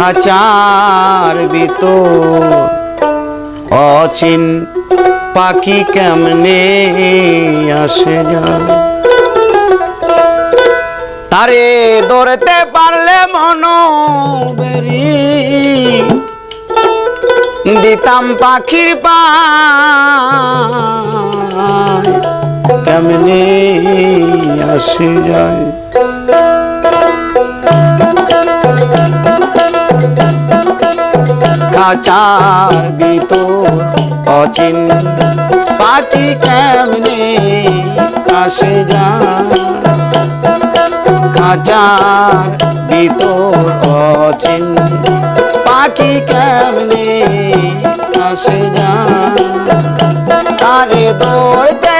খাঁচার ভিতর অচিন পাখি কেমনে আসে যায়? তারে ধরতে পারলে মন বেরি দিতাম পাখির পা কেমনে আসে যায়? খাঁচার ভিতর অচিন পাখি কেমনে আসে যায়? খাঁচার ভিতর অচিন পাখি কেমনে আসে যায়? তারে দৌড়তে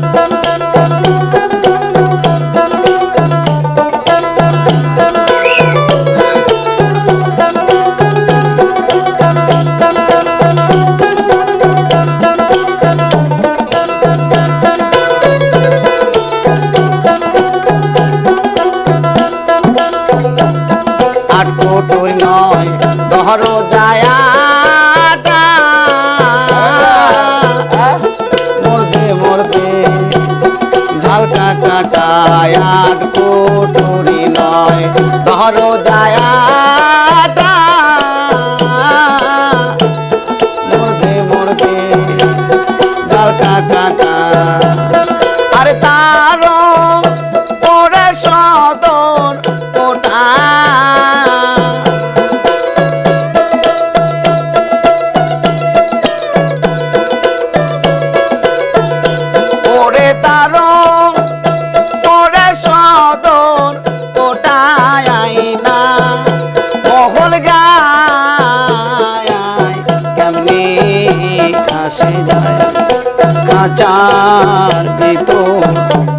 কাটায় আট কোটরি নয়। ধরো জায়াটা কাঁচার ভিতর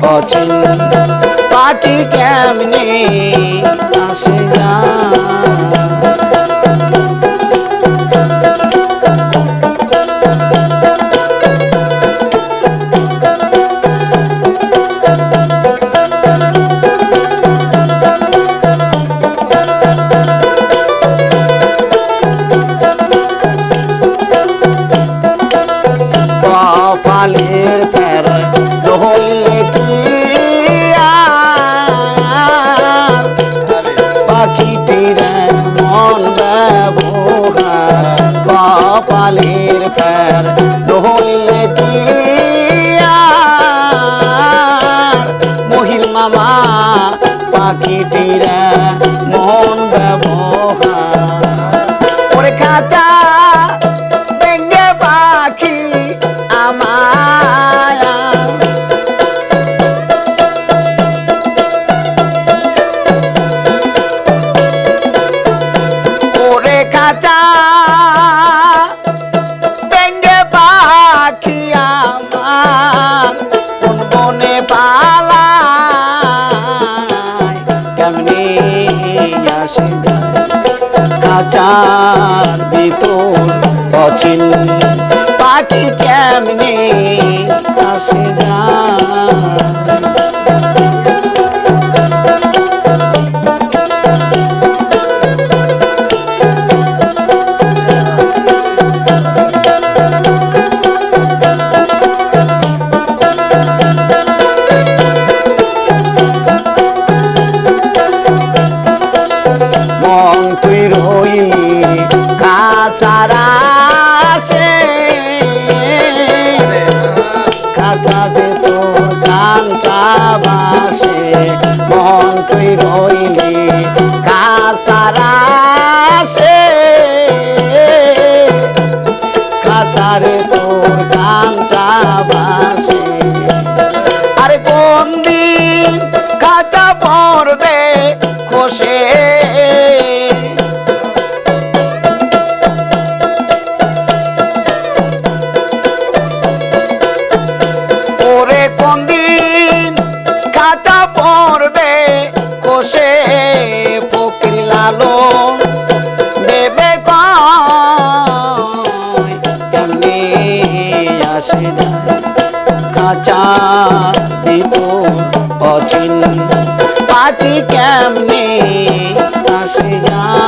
অচিন পাখি কেমনি আসে যায় কপালের ফের হইলে কি আর? মহির মামা পাখিটিরা মন খাঁচার ভিতর অচিন। পাখি কেমনি আসে যায়? মন তুই রইলি কাচারা সে কাঁচা দে তোর কাঞ্চা বাসে মন তুই রইলি কাচারা মরবে কোষে ফকির লালো দেবে কেমনি আসে কাঁচা দিত অচিন পাখি কেমনি আসে যা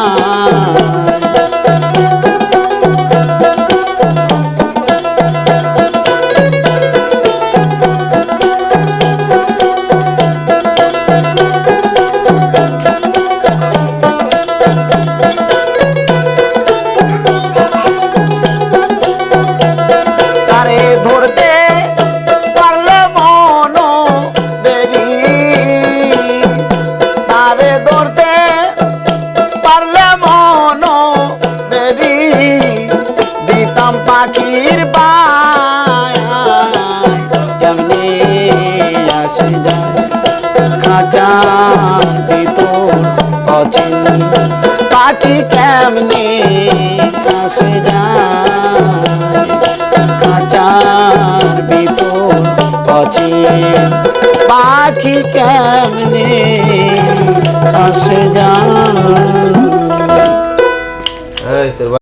আসে যায় অচিন পাখি কেমনে আসে যায়? খাঁচার ভিতর অচিন পাখি কেমনে আসে